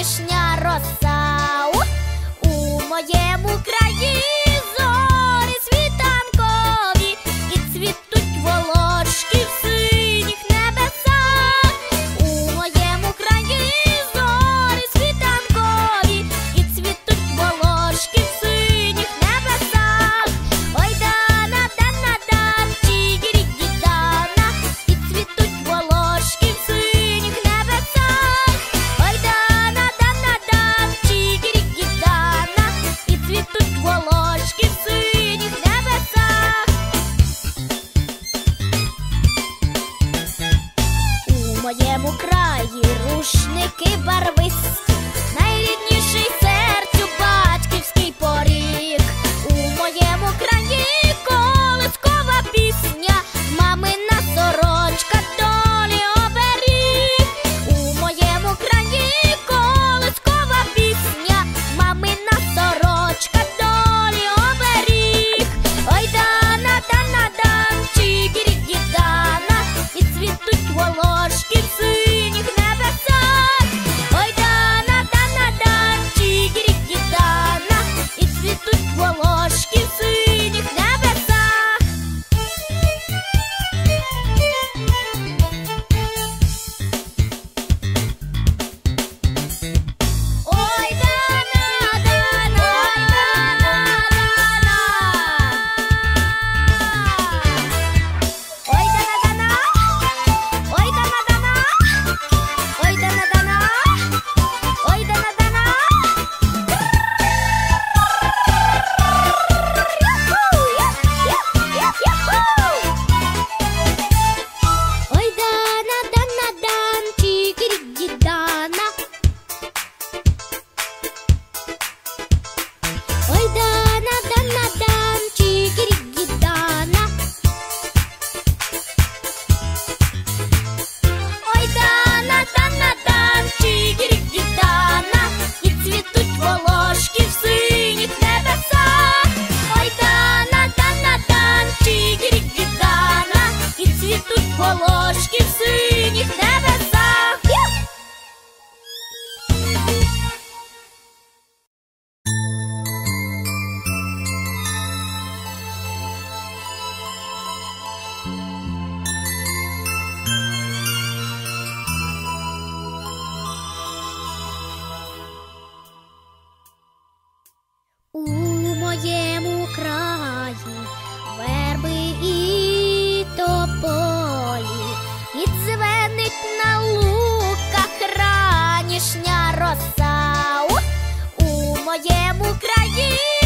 Вишня роса. рушники барвисті. пташки в синіх небесах, ой дана, дана, дан, чигірік віддана, і цвітуть волошки в синіх небесах. країн.